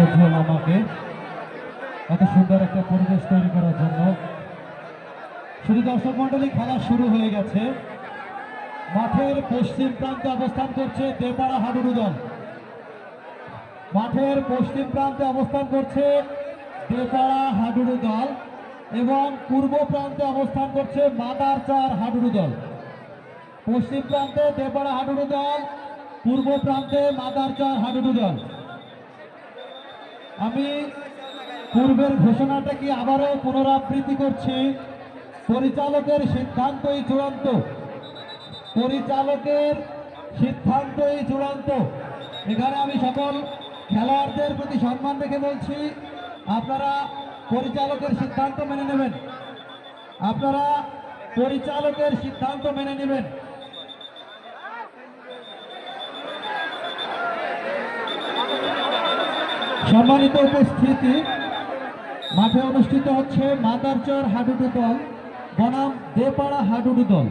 প্রজ্বল আমাকে। এত সুন্দর একটা পরিবেশ তৈরি করার জন্য। শুধু দর্শক মন্ডলী খেলা শুরু হয়ে গেছে। মাঠের পশ্চিম প্রান্তে অবস্থান করছে দেপাড়া হাডুডু দল মাঠের পশ্চিম প্রান্তে অবস্থান করছে দেপাড়া হাডুডু দল এবং পূর্ব প্রান্তে অবস্থান করছে মাদারচার হাডুডু দল পশ্চিম প্রান্তে দেপাড়া হাডুডু দল পূর্ব প্রান্তে মাদারচার হাডুডু দল আমি পূর্বের ঘোষণাটা কি আবারও পুনরাবৃত্তি করছি? পরিচালকের সিদ্ধান্তই চূড়ান্ত। পরিচালকের সিদ্ধান্তই চূড়ান্ত। এখানে আমি সকল খেলোয়াড়দের প্রতি সম্মান রেখে বলছি, আপনারা পরিচালকের সিদ্ধান্ত মেনে নেবেন। আপনারা পরিচালকের সিদ্ধান্ত মেনে নেবেন। সম্মানিত উপস্থিতি মাঠে অনুষ্ঠিত হচ্ছে মাদারচর হাডুডু দল বনাম দেপাড়া হাডুডু দল।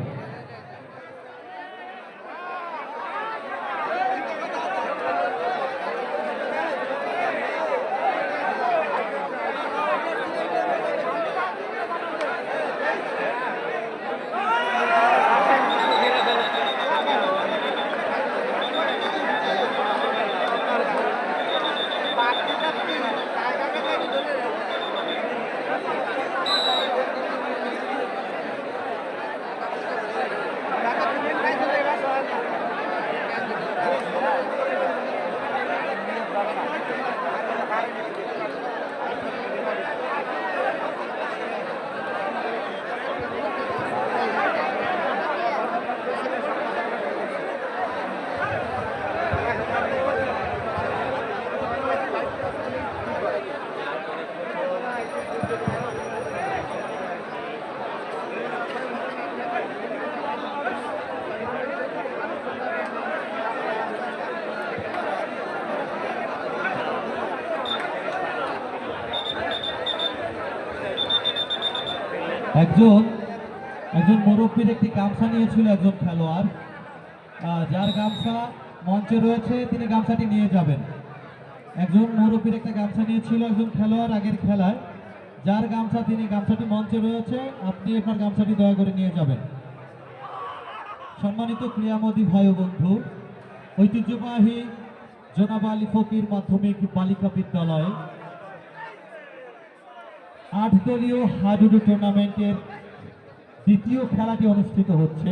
একজন একজন মুরব্বীর একটি গামছা নিয়েছিল একজন খেলোয়াড়। যার গামছা মঞ্চে রয়েছে, তিনি গামছাটি নিয়ে যাবেন। একজন মুরব্বীর একটা গামছা নিয়েছিল একজন খেলোয়াড় আগের খেলায়। যার গামছা, তিনি গামছাটি মঞ্চে রয়েছে, আপনি আপনার গামছাটি দয়া করে নিয়ে যাবেন। সম্মানিত ক্রিয়ামদী ভাই ও বন্ধু, ঐতিহ্যবাহী জনাব আলী ফকির মাধ্যমিক বালিকা বিদ্যালয় আট দলীয় হাডুডু টুর্নামেন্টের দ্বিতীয় খেলাটি অনুষ্ঠিত হচ্ছে।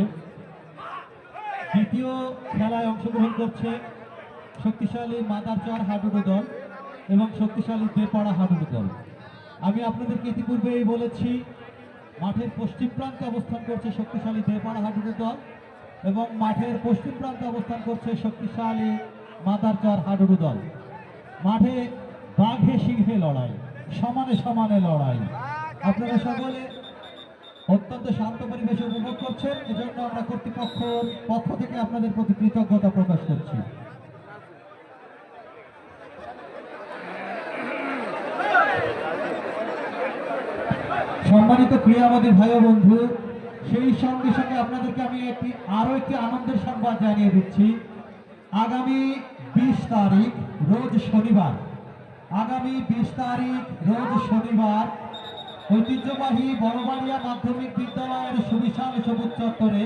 দ্বিতীয় খেলায় অংশগ্রহণ করছে শক্তিশালী মাদারচর হাডুডু দল এবং শক্তিশালী বেপাড়া হাডুডু দল। আমি আপনাদেরকে ইতিপূর্বেই বলেছি, মাঠের পশ্চিম প্রান্তে অবস্থান করছে শক্তিশালী দেপাড়া হাডুডু দল এবং মাঠের পশ্চিম প্রান্তে অবস্থান করছে শক্তিশালী মাদারচর হাডুডু দল। মাঠে বাঘে সিংহে লড়াই। সমানে সমানে লড়াই। আপনারা সকলে অত্যন্ত শান্ত পরিবেশে উপভোগ করছেন, এজন্য আমরা কর্তৃপক্ষের পক্ষ থেকে আপনাদের প্রতি কৃতজ্ঞতা প্রকাশ করছি। সম্মানিত ক্রীড়াবাদী ভাই বন্ধু, সেই সঙ্গে সঙ্গে আপনাদেরকে আমি একটি আরও একটি আনন্দের সংবাদ জানিয়ে দিচ্ছি। আগামী বিশ তারিখ, রোজ শনিবার আগামী বিশ তারিখ, রোজ শনিবার, ঐতিহ্যবাহী বড়বাড়িয়া মাধ্যমিক বিদ্যালয়ের সুবিশাল সবুজ চত্বরে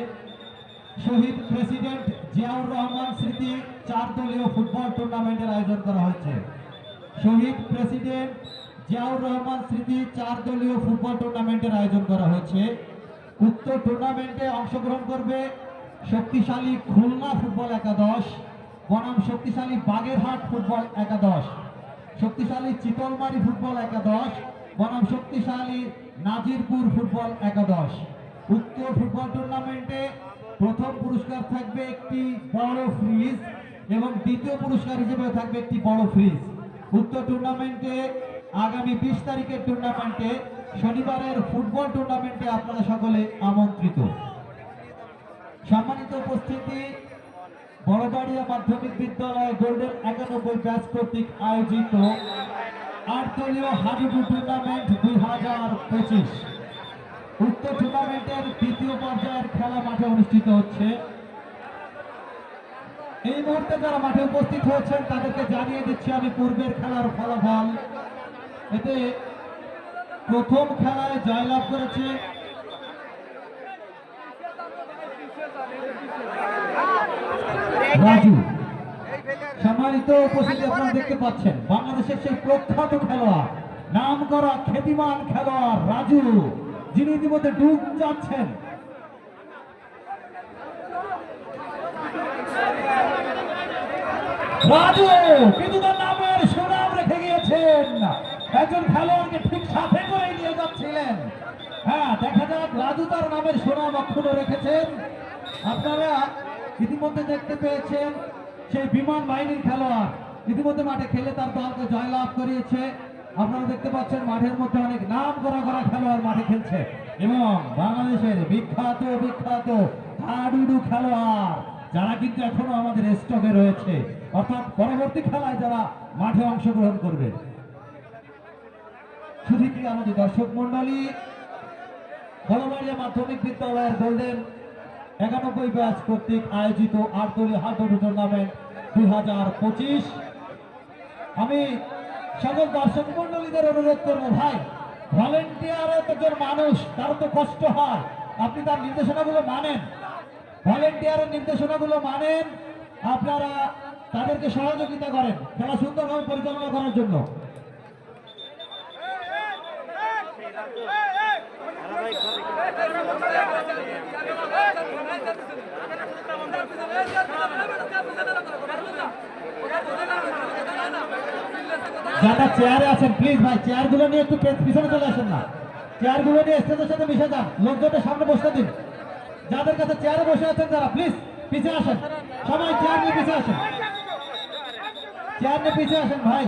শহীদ প্রেসিডেন্ট জিয়াউর রহমান স্মৃতি চার দলীয় ফুটবল টুর্নামেন্টের আয়োজন করা হয়েছে। শহীদ প্রেসিডেন্ট জিয়াউর রহমান স্মৃতি চার দলীয় ফুটবল টুর্নামেন্টের আয়োজন করা হয়েছে। উক্ত টুর্নামেন্টে অংশগ্রহণ করবে শক্তিশালী খুলনা ফুটবল একাদশ, বনাম শক্তিশালী বাগেরহাট ফুটবল একাদশ। শক্তিশালী চিতলমারি ফুটবল একাদশ, বনাম শক্তিশালী নাজিরপুর ফুটবল একাদশ। উক্ত ফুটবল টুর্নামেন্টে প্রথম পুরস্কার থাকবে একটি বড় ফ্রিজ এবং দ্বিতীয় পুরস্কার হিসেবে থাকবে একটি বড় ফ্রিজ। উক্ত টুর্নামেন্টে আগামী বিশ তারিখের টুর্নামেন্টে শনিবারের ফুটবল টুর্নামেন্টে আপনারা সকলে আমন্ত্রিত। সম্মানিত উপস্থিতি বড়বাড়িয়া মাধ্যমিক বিদ্যালয় গোল্ডেন একানব্বই ব্যাচ কর্তৃক আয়োজিত আট দলীয় হাডুডু টুর্নামেন্ট দুই হাজার পঁচিশ। উক্ত টুর্নামেন্টের দ্বিতীয় পর্যায়ের খেলা মাঠে অনুষ্ঠিত হচ্ছে। এই মুহূর্তে যারা মাঠে উপস্থিত হয়েছেন, তাদেরকে জানিয়ে দিচ্ছি আমি পূর্বের খেলার ফলাফল। এতে প্রথম খেলায় জয়লাভ করেছে রাজু সম্মানিত উপস্থিতি আপনারা দেখতে পাচ্ছেন বাংলাদেশের সেই প্রখ্যাত খেলোয়াড় নাম করা খ্যাতিমান খেলোয়াড় রাজু যিনি ইতিমধ্যে ডুব যাচ্ছেন। রাজু কিন্তু তার নামের সুনাম রেখে গিয়েছেন। একজন খেলোয়াড়কে ঠিক সাথে করে নিয়ে যাচ্ছিলেন। হ্যাঁ দেখা যাক রাজু তার নামের সুনাম অক্ষুণ্ণ রেখেছেন। আপনারা ইতিমধ্যে দেখতে পেয়েছেন সেই বিমান বাহিনীর খেলোয়াড়। ইতিমধ্যে মাঠে খেলে তার দলকে জয়লাভ করিয়েছে। আপনারা দেখতে পাচ্ছেন মাঠের মধ্যে অনেক নাম করা করা খেলোয়াড় মাঠে খেলছে। এবং বাংলাদেশের বিখ্যাত বিখ্যাত হাডুডু খেলোয়াড়, যারা কিন্তু এখনও আমাদের স্টকে রয়েছে। অর্থাৎ পরবর্তী খেলায় যারা মাঠে অংশগ্রহণ করবে। শুধু কি আমাদের দর্শক মন্ডলী ফলমারিয়া মাধ্যমিক বিদ্যালয়ের গোল্ডেন একানব্বই ব্যাচ কর্তৃক আয়োজিত আটদলীয় হাডুডু টুর্নামেন্ট দুই হাজার পঁচিশ। আমি সকল দর্শক মন্ডলীদের অনুরোধ করব, ভাই ভলেন্টিয়ারও তো একজন মানুষ, তার তো কষ্ট হয়। আপনি তার নির্দেশনাগুলো মানেন। ভলেন্টিয়ারের নির্দেশনাগুলো মানেন। আপনারা তাদেরকে সহযোগিতা করেন, খেলা সুন্দরভাবে পরিচালনা করার জন্য। যারা চেয়ারে আছেন প্লিজ ভাই চেয়ার চেয়ারগুলো নিয়ে একটু পিছনে চলে আসেন না। চেয়ার চেয়ারগুলো নিয়ে স্টেজের সাথে মিশে যান লোকজনটা সামনে বসতে দিন। যাদের কাছে চেয়ারে বসে আছেন যারা প্লিজ পিছিয়ে আসেন। সবাই চেয়ার নিয়ে পিছিয়ে আসেন। চেয়ার নিয়ে পিছিয়ে আসেন ভাই।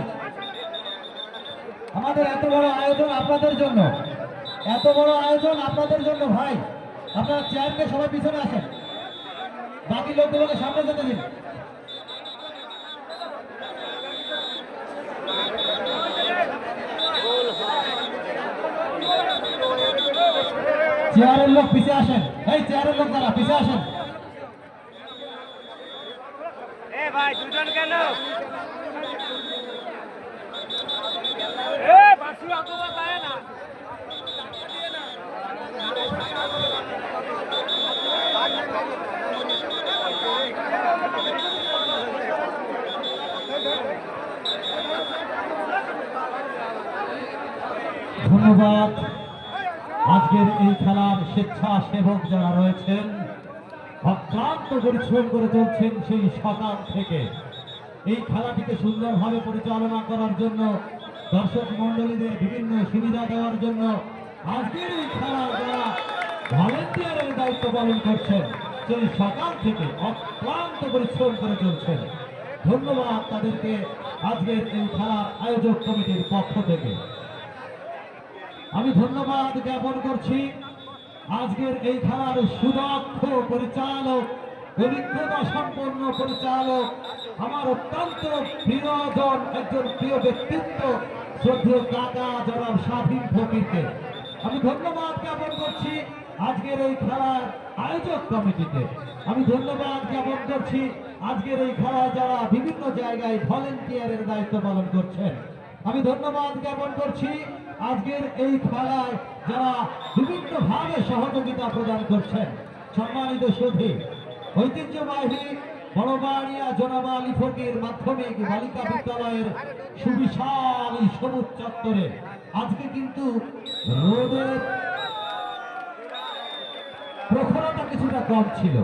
আমাদের এত বড় আয়োজন আপনাদের জন্য। এত বড় আয়োজন আপনাদের জন্য ভাই। আপনারা চেয়ার নিয়ে সবাই পিছনে আসেন। বাকি লোকগুলোকে সামনে যেতে দিন। চেয়ারের লোক পিছিয়ে আসেন। এই চেয়ারের লোক যারা পিছিয়ে আসেন। ভাই, দুজন কেন? ধন্যবাদ। আজকের এই খেলার স্বেচ্ছাসেবক যারা রয়েছেন, অক্লান্ত পরিশ্রম করে চলছেন সেই সকাল থেকে। এই খেলাটিকে সুন্দরভাবে পরিচালনা করার জন্য দর্শক মণ্ডলীদের বিভিন্ন সুবিধা দেওয়ার জন্য আজকের এই খেলার যারা ভলেন্টিয়ারের দায়িত্ব পালন করছেন, সেই সকাল থেকে অক্লান্ত পরিশ্রম করে চলছেন। ধন্যবাদ তাদেরকে আজকের এই খেলার আয়োজক কমিটির পক্ষ থেকে। আমি ধন্যবাদ জ্ঞাপন করছি। আজকের এই খেলার সুদক্ষ পরিচালক অভিজ্ঞতা সম্পন্ন পরিচালক, আমার অত্যন্ত প্রিয়জন, একজন প্রিয় ব্যক্তিত্ব, শ্রদ্ধেয় কাকা জনাব স্বাধীন ফকিরকে। আমি ধন্যবাদ জ্ঞাপন করছি আজকের এই খেলার আয়োজক কমিটিতে আমি ধন্যবাদ জ্ঞাপন করছি আজকের এই খেলায় যারা বিভিন্ন জায়গায় ভলেন্টিয়ারের দায়িত্ব পালন করছেন। আমি ধন্যবাদ জ্ঞাপন করছি আজকের এই খেলায় যারা বিভিন্নভাবে সহযোগিতা প্রদান করছেন, সম্মানিত সুধী, ঐতিহ্যবাহী বড়বাড়িয়া জনাবা আলী ফকির মাধ্যমিক বালিকা বিদ্যালয়ের সুবিশাল সবুজ চত্বরে। আজকে কিন্তু রোদের প্রখরতা কিছুটা কম ছিল।